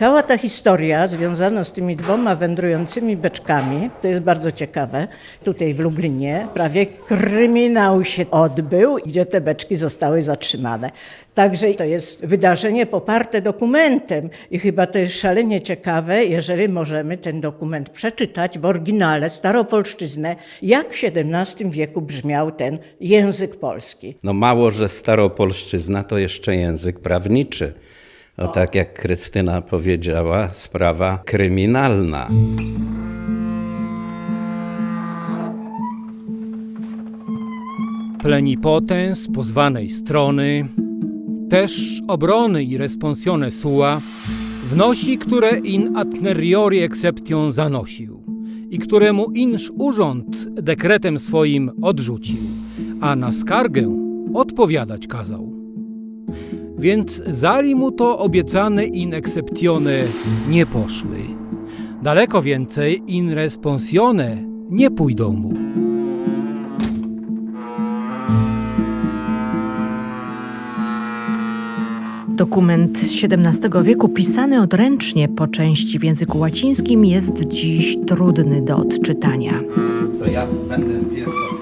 Cała ta historia związana z tymi dwoma wędrującymi beczkami, to jest bardzo ciekawe. Tutaj w Lublinie prawie kryminał się odbył, gdzie te beczki zostały zatrzymane. Także to jest wydarzenie poparte dokumentem i chyba to jest szalenie ciekawe, jeżeli możemy ten dokument przeczytać w oryginale, staropolszczyznę, jak w XVII wieku brzmiał ten język polski. No mało, że staropolszczyzna to jeszcze język prawniczy. O, tak jak Krystyna powiedziała, sprawa kryminalna. plenipotens pozwanej strony, też obrony i responsione sua, wnosi, które in adneriori exception zanosił i któremu inż urząd dekretem swoim odrzucił, a na skargę odpowiadać kazał. Więc zali mu to obiecane in exceptione nie poszły. Daleko więcej in responsione nie pójdą mu. Dokument XVII wieku, pisany odręcznie po części w języku łacińskim, jest dziś trudny do odczytania. To ja będę pierwszy.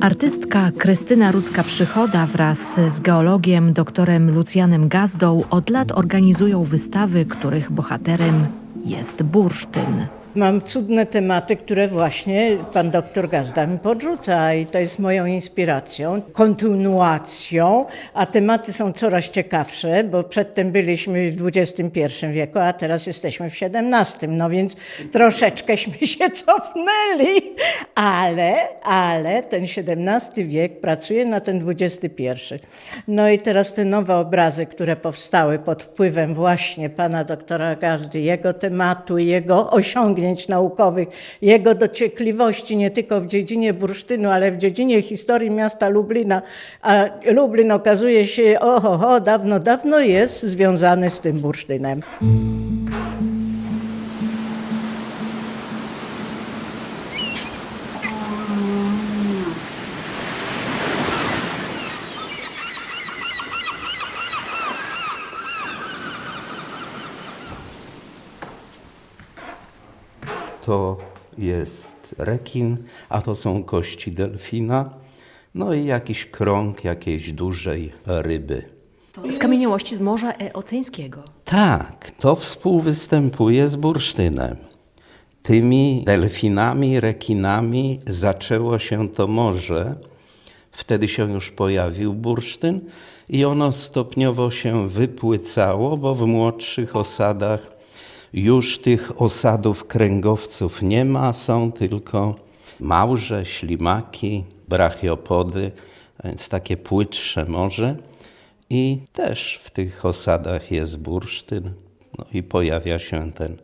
Artystka Krystyna Rudzka-Przychoda wraz z geologiem doktorem Lucjanem Gazdą od lat organizują wystawy, których bohaterem jest bursztyn. Mam cudne tematy, które właśnie pan doktor Gazda mi podrzuca i to jest moją inspiracją, kontynuacją, a tematy są coraz ciekawsze, bo przedtem byliśmy w XXI wieku, a teraz jesteśmy w XVII, no więc troszeczkęśmy się cofnęli, ale, ale ten XVII wiek pracuje na ten XXI. No i teraz te nowe obrazy, które powstały pod wpływem właśnie pana doktora Gazdy, jego tematu, jego osiągnięć naukowych, jego dociekliwości nie tylko w dziedzinie bursztynu, ale w dziedzinie historii miasta Lublina. A Lublin okazuje się, oho, ho, dawno, dawno jest związany z tym bursztynem. To jest rekin, a to są kości delfina. No i jakiś krąg jakiejś dużej ryby. Skamieniałości z Morza Eoceńskiego. Tak, to współwystępuje z bursztynem. Tymi delfinami, rekinami zaczęło się to morze. Wtedy się już pojawił bursztyn i ono stopniowo się wypłycało, bo w młodszych osadach już tych osadów kręgowców nie ma, są tylko małże, ślimaki, brachiopody, więc takie płytsze morze. I też w tych osadach jest bursztyn. No i pojawia się ten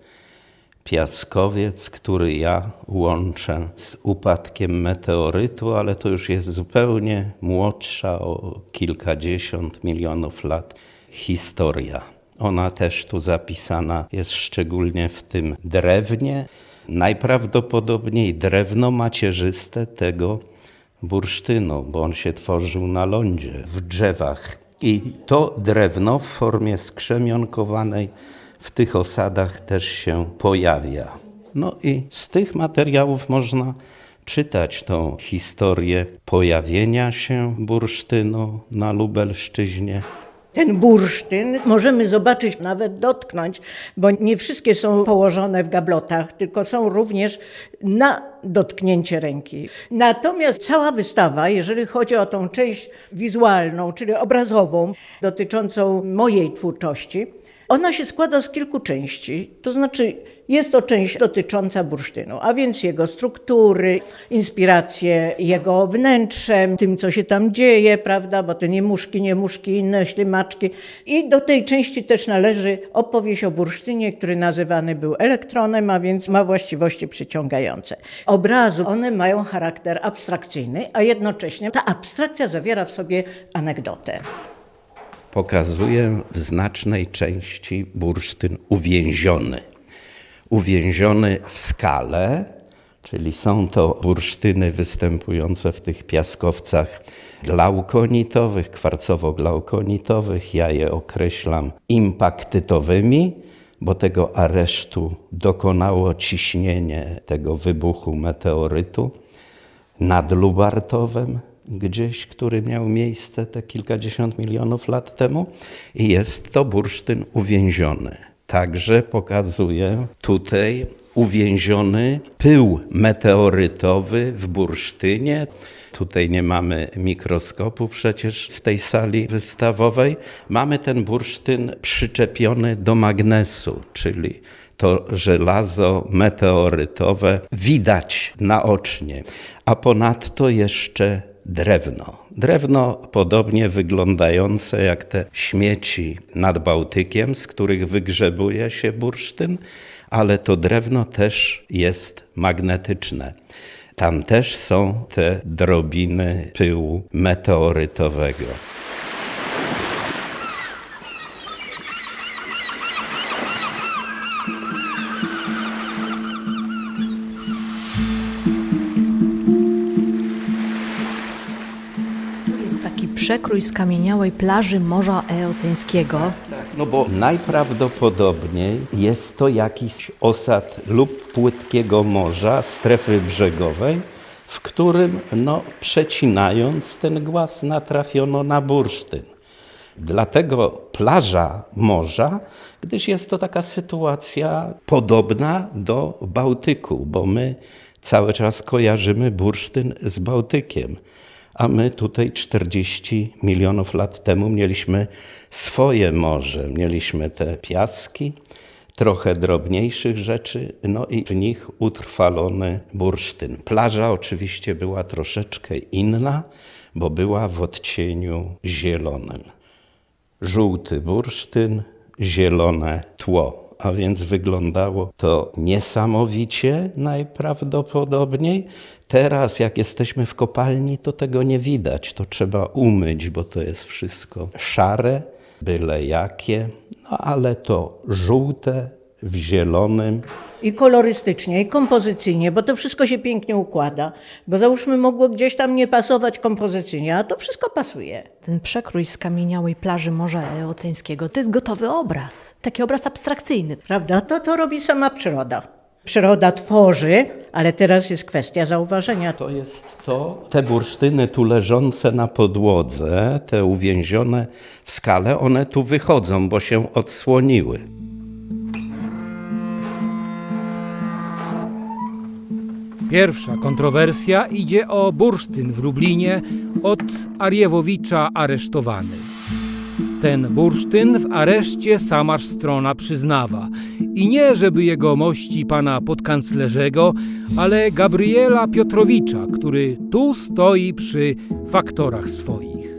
piaskowiec, który ja łączę z upadkiem meteorytu, ale to już jest zupełnie młodsza o kilkadziesiąt milionów lat historia. Ona też tu zapisana jest szczególnie w tym drewnie. Najprawdopodobniej drewno macierzyste tego bursztynu, bo on się tworzył na lądzie, w drzewach. I to drewno w formie skrzemionkowanej w tych osadach też się pojawia. No i z tych materiałów można czytać tą historię pojawienia się bursztynu na Lubelszczyźnie, Ten bursztyn możemy zobaczyć, nawet dotknąć, bo nie wszystkie są położone w gablotach, tylko są również na dotknięcie ręki. Natomiast cała wystawa, jeżeli chodzi o tą część wizualną, czyli obrazową, dotyczącą mojej twórczości, ona się składa z kilku części. To znaczy, jest to część dotycząca bursztynu, a więc jego struktury, inspiracje jego wnętrzem, tym, co się tam dzieje, prawda, bo te niemuszki, niemuszki, inne ślimaczki. I do tej części też należy opowieść o bursztynie, który nazywany był elektronem, a więc ma właściwości przyciągające. Obrazu, one mają charakter abstrakcyjny, a jednocześnie ta abstrakcja zawiera w sobie anegdotę. Pokazuje w znacznej części bursztyn uwięziony. Uwięziony w skale, czyli są to bursztyny występujące w tych piaskowcach glaukonitowych, kwarcowo-glaukonitowych. Ja je określam impaktytowymi, bo tego aresztu dokonało ciśnienie tego wybuchu meteorytu nad Lubartowem, gdzieś, który miał miejsce te kilkadziesiąt milionów lat temu, i jest to bursztyn uwięziony. Także pokazuje tutaj uwięziony pył meteorytowy w bursztynie. Tutaj nie mamy mikroskopu przecież w tej sali wystawowej. Mamy ten bursztyn przyczepiony do magnesu, czyli to żelazo meteorytowe widać naocznie, a ponadto jeszcze drewno. Drewno podobnie wyglądające jak te śmieci nad Bałtykiem, z których wygrzebuje się bursztyn, ale to drewno też jest magnetyczne. Tam też są te drobiny pyłu meteorytowego. Przekrój skamieniałej plaży Morza Eoceńskiego. No bo najprawdopodobniej jest to jakiś osad lub płytkiego morza, strefy brzegowej, w którym no, przecinając ten głaz natrafiono na bursztyn. Dlatego plaża morza, gdyż jest to taka sytuacja podobna do Bałtyku, bo my cały czas kojarzymy bursztyn z Bałtykiem. A my tutaj 40 milionów lat temu mieliśmy swoje morze. Mieliśmy te piaski, trochę drobniejszych rzeczy, no i w nich utrwalony bursztyn. Plaża oczywiście była troszeczkę inna, bo była w odcieniu zielonym. Żółty bursztyn, zielone tło. A więc wyglądało to niesamowicie najprawdopodobniej. Teraz, jak jesteśmy w kopalni, to tego nie widać. To trzeba umyć, bo to jest wszystko szare, byle jakie, no ale to żółte w zielonym. I kolorystycznie, i kompozycyjnie, bo to wszystko się pięknie układa. Bo załóżmy, mogło gdzieś tam nie pasować kompozycyjnie, a to wszystko pasuje. Ten przekrój skamieniałej plaży Morza Eoceńskiego to jest gotowy obraz. Taki obraz abstrakcyjny. Prawda? To to robi sama przyroda. Przyroda tworzy, ale teraz jest kwestia zauważenia. To jest to, te bursztyny tu leżące na podłodze, te uwięzione w skale, one tu wychodzą, bo się odsłoniły. Pierwsza kontrowersja idzie o bursztyn w Lublinie od Ariewowicza aresztowany. Ten bursztyn w areszcie samaż strona przyznawa. I nie żeby jego mości pana podkanclerzego, ale Gabriela Piotrowicza, który tu stoi przy faktorach swoich.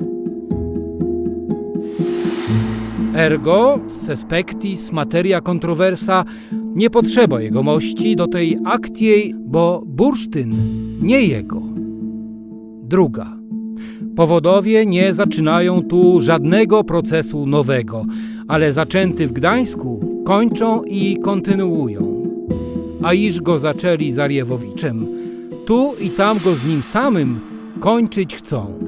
Ergo, suspectis materia controversa, nie potrzeba jego mości do tej aktiej, bo bursztyn nie jego. Druga. Powodowie nie zaczynają tu żadnego procesu nowego, ale zaczęty w Gdańsku kończą i kontynuują. A iż go zaczęli z Ariewowiczem, tu i tam go z nim samym kończyć chcą.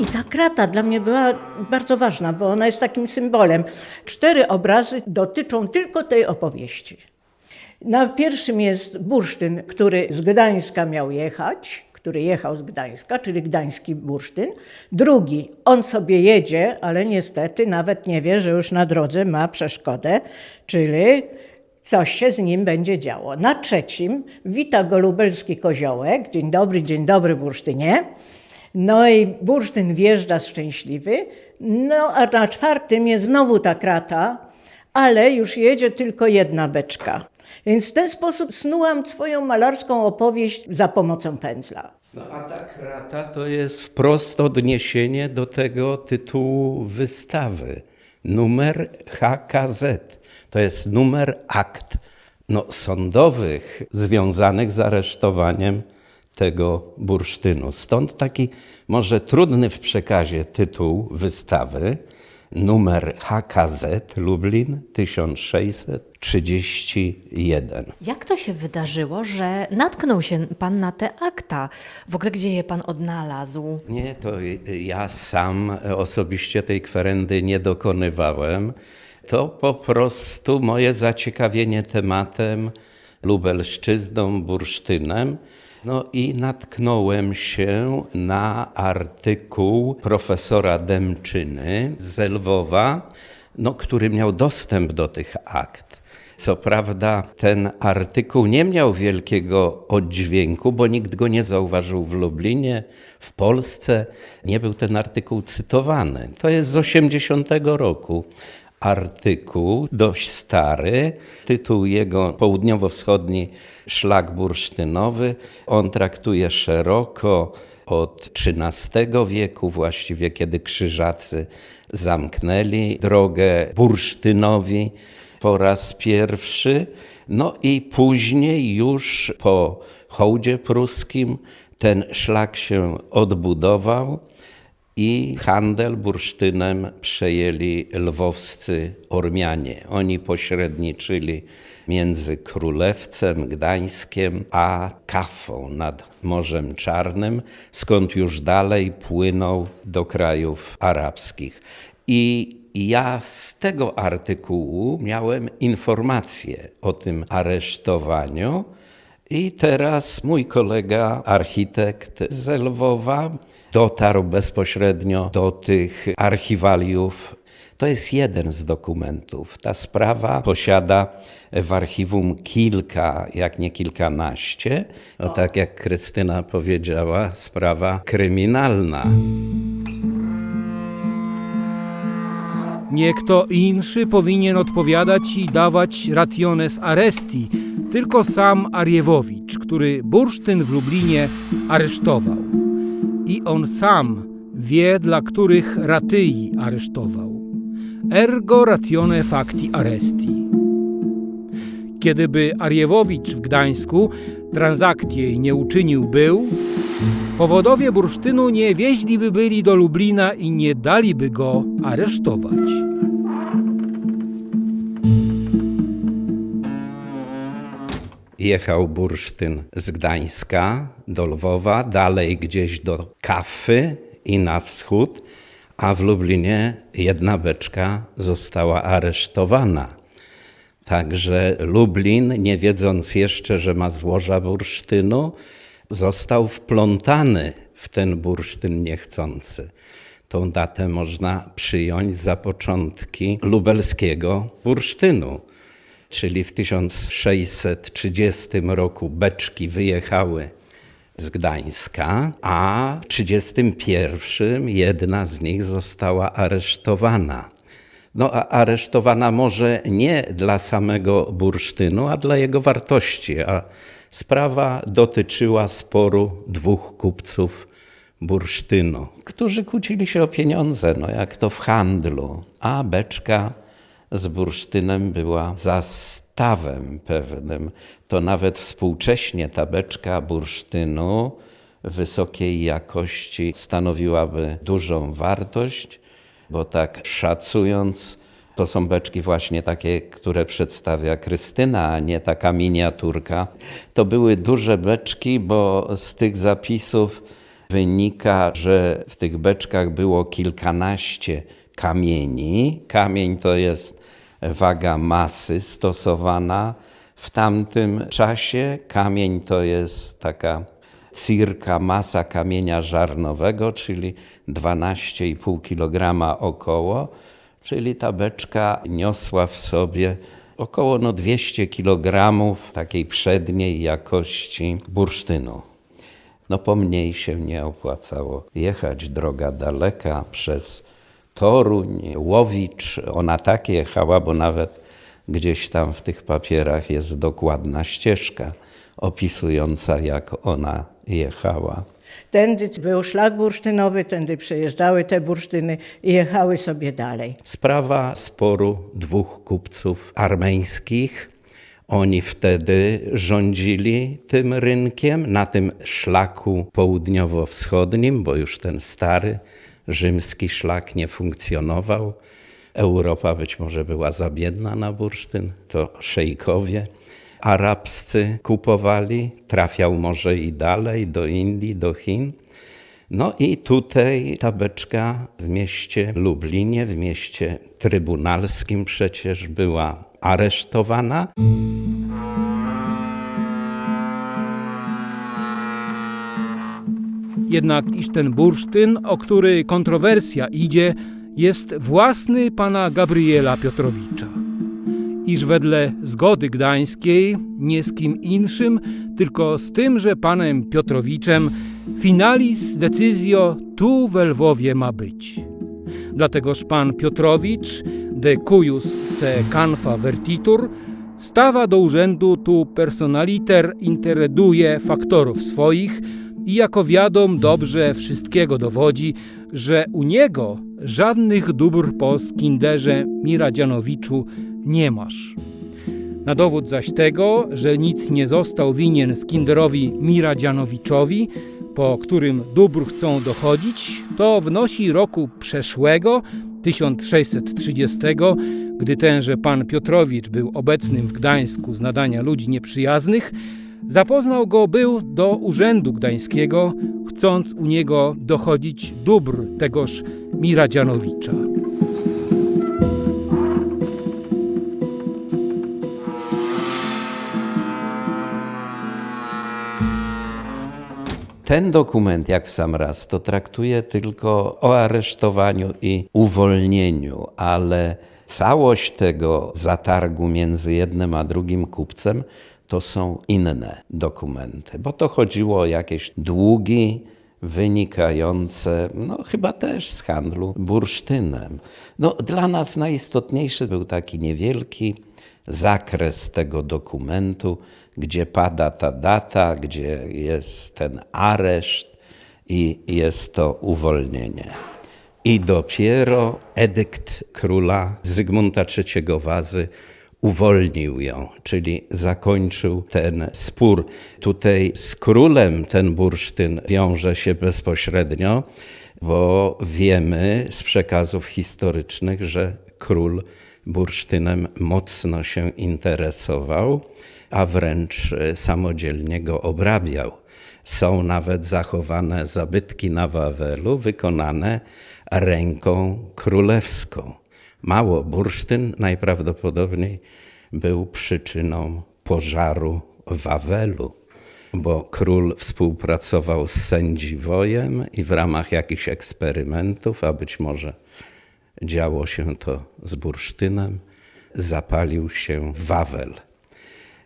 I ta krata dla mnie była bardzo ważna, bo ona jest takim symbolem. Cztery obrazy dotyczą tylko tej opowieści. Na pierwszym jest bursztyn, który z Gdańska miał jechać, który jechał z Gdańska, czyli gdański bursztyn. Drugi, on sobie jedzie, ale niestety nawet nie wie, że już na drodze ma przeszkodę, czyli coś się z nim będzie działo. Na trzecim wita go lubelski koziołek. Dzień dobry, dzień dobry bursztynie. No i bursztyn wjeżdża szczęśliwy. No a na czwartym jest znowu ta krata, ale już jedzie tylko jedna beczka. Więc w ten sposób snułam swoją malarską opowieść za pomocą pędzla. No a ta krata to jest wprost odniesienie do tego tytułu wystawy. Numer HKZ. To jest numer akt no, sądowych związanych z aresztowaniem tego bursztynu. Stąd taki może trudny w przekazie tytuł wystawy, numer HKZ Lublin 1631. Jak to się wydarzyło, że natknął się pan na te akta? W ogóle gdzie je pan odnalazł? Nie, to ja sam osobiście tej kwerendy nie dokonywałem. To po prostu moje zaciekawienie tematem, Lubelszczyzną, bursztynem. No i natknąłem się na artykuł profesora Demczyny z Lwowa, no, który miał dostęp do tych akt. Co prawda ten artykuł nie miał wielkiego oddźwięku, bo nikt go nie zauważył w Lublinie, w Polsce. Nie był ten artykuł cytowany. To jest z 80 roku artykuł, dość stary. Tytuł jego Południowo-Wschodni Szlak Bursztynowy. On traktuje szeroko od XIII wieku, właściwie kiedy krzyżacy zamknęli drogę bursztynowi po raz pierwszy. No i później już po hołdzie pruskim ten szlak się odbudował i handel bursztynem przejęli lwowscy Ormianie. Oni pośredniczyli między Królewcem, Gdańskiem, a Kafą nad Morzem Czarnym, skąd już dalej płynął do krajów arabskich. I ja z tego artykułu miałem informację o tym aresztowaniu. I teraz mój kolega, architekt z Lwowa, dotarł bezpośrednio do tych archiwaliów. To jest jeden z dokumentów. Ta sprawa posiada w archiwum kilka, jak nie kilkanaście. No tak jak Krystyna powiedziała, sprawa kryminalna. Nie kto inszy powinien odpowiadać i dawać rationes arresti, tylko sam Ariewowicz, który bursztyn w Lublinie aresztował. I on sam wie, dla których ratyi aresztował. Ergo ratione facti arresti. Kiedyby Ariewowicz w Gdańsku transaktiej nie uczynił był, powodowie bursztynu nie wieźliby byli do Lublina i nie daliby go aresztować. Jechał bursztyn z Gdańska do Lwowa, dalej gdzieś do Kafy i na wschód, a w Lublinie jedna beczka została aresztowana. Także Lublin, nie wiedząc jeszcze, że ma złoża bursztynu, został wplątany w ten bursztyn niechcący. Tą datę można przyjąć za początki lubelskiego bursztynu. Czyli w 1630 roku beczki wyjechały z Gdańska, a w 1931 jedna z nich została aresztowana. No a aresztowana może nie dla samego bursztynu, a dla jego wartości. A sprawa dotyczyła sporu dwóch kupców bursztynu, którzy kłócili się o pieniądze, no jak to w handlu. A beczka z bursztynem była zastawem pewnym. To nawet współcześnie ta beczka bursztynu wysokiej jakości stanowiłaby dużą wartość, bo tak szacując, to są beczki właśnie takie, które przedstawia Krystyna, a nie taka miniaturka. To były duże beczki, bo z tych zapisów wynika, że w tych beczkach było kilkanaście kamieni. Kamień to jest waga masy stosowana w tamtym czasie. Kamień to jest taka cirka masa kamienia żarnowego, czyli 12,5 kg około, czyli ta beczka niosła w sobie około no 200 kg takiej przedniej jakości bursztynu. No pomniej się nie opłacało jechać, droga daleka przez Toruń, Łowicz. Ona tak jechała, bo nawet gdzieś tam w tych papierach jest dokładna ścieżka opisująca, jak ona jechała. Tędy był szlak bursztynowy, tędy przejeżdżały te bursztyny i jechały sobie dalej. Sprawa sporu dwóch kupców armeńskich. Oni wtedy rządzili tym rynkiem na tym szlaku południowo-wschodnim, bo już ten stary rzymski szlak nie funkcjonował. Europa być może była za biedna na bursztyn, to szejkowie arabscy kupowali, trafiał może i dalej do Indii, do Chin. No i tutaj ta beczka w mieście Lublinie, w mieście trybunalskim przecież była aresztowana. Jednak iż ten bursztyn, o który kontrowersja idzie, jest własny pana Gabriela Piotrowicza. Iż wedle zgody gdańskiej nie z kim inszym, tylko z tymże panem Piotrowiczem finalis decyzjo tu w Lwowie ma być. Dlategoż pan Piotrowicz, de cuius se canfa vertitur, stawa do urzędu tu personaliter intereduje faktorów swoich i jako wiadom dobrze wszystkiego dowodzi, że u niego żadnych dóbr po Skinderze Miradzianowiczu nie masz. Na dowód zaś tego, że nic nie został winien Skinderowi Miradzianowiczowi, po którym dóbr chcą dochodzić, to wnosi roku przeszłego, 1630, gdy tenże pan Piotrowicz był obecnym w Gdańsku z nadania ludzi nieprzyjaznych, zapoznał go był do urzędu gdańskiego, chcąc u niego dochodzić dóbr tegoż Miradzianowicza. Ten dokument, jak sam raz, to traktuje tylko o aresztowaniu i uwolnieniu, ale całość tego zatargu między jednym a drugim kupcem to są inne dokumenty, bo to chodziło o jakieś długi wynikające, no chyba też z handlu bursztynem. No, dla nas najistotniejszy był taki niewielki zakres tego dokumentu, gdzie pada ta data, gdzie jest ten areszt i jest to uwolnienie. I dopiero edykt króla Zygmunta III Wazy uwolnił ją, czyli zakończył ten spór. Tutaj z królem ten bursztyn wiąże się bezpośrednio, bo wiemy z przekazów historycznych, że król bursztynem mocno się interesował, a wręcz samodzielnie go obrabiał. Są nawet zachowane zabytki na Wawelu wykonane ręką królewską. Mało, bursztyn najprawdopodobniej był przyczyną pożaru Wawelu, bo król współpracował z sędziwojem i w ramach jakichś eksperymentów, a być może działo się to z bursztynem, zapalił się Wawel.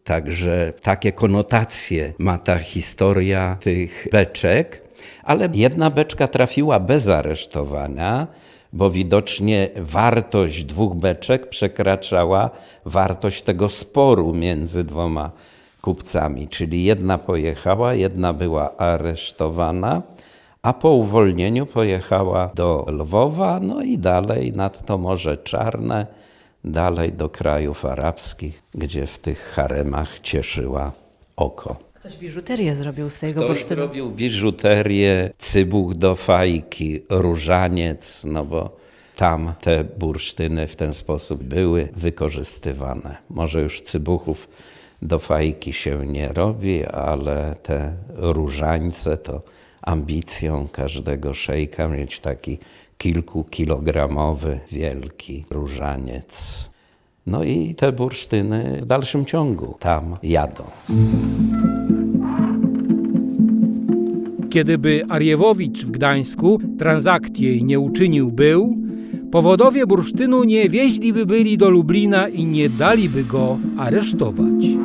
Także takie konotacje ma ta historia tych beczek, ale jedna beczka trafiła bez aresztowania, bo widocznie wartość dwóch beczek przekraczała wartość tego sporu między dwoma kupcami. Czyli jedna pojechała, jedna była aresztowana, a po uwolnieniu pojechała do Lwowa, no i dalej nad to Morze Czarne, dalej do krajów arabskich, gdzie w tych haremach cieszyła oko. Ktoś biżuterię zrobił z tego Ktoś bursztynu. zrobił biżuterię, cybuch do fajki, różaniec, no bo tam te bursztyny w ten sposób były wykorzystywane. Może już cybuchów do fajki się nie robi, ale te różańce to ambicją każdego szejka mieć taki kilkukilogramowy, wielki różaniec. No i te bursztyny w dalszym ciągu tam jadą. Kiedyby Ariewowicz w Gdańsku transaktiej nie uczynił był, powodowie bursztynu nie wieźliby byli do Lublina i nie daliby go aresztować.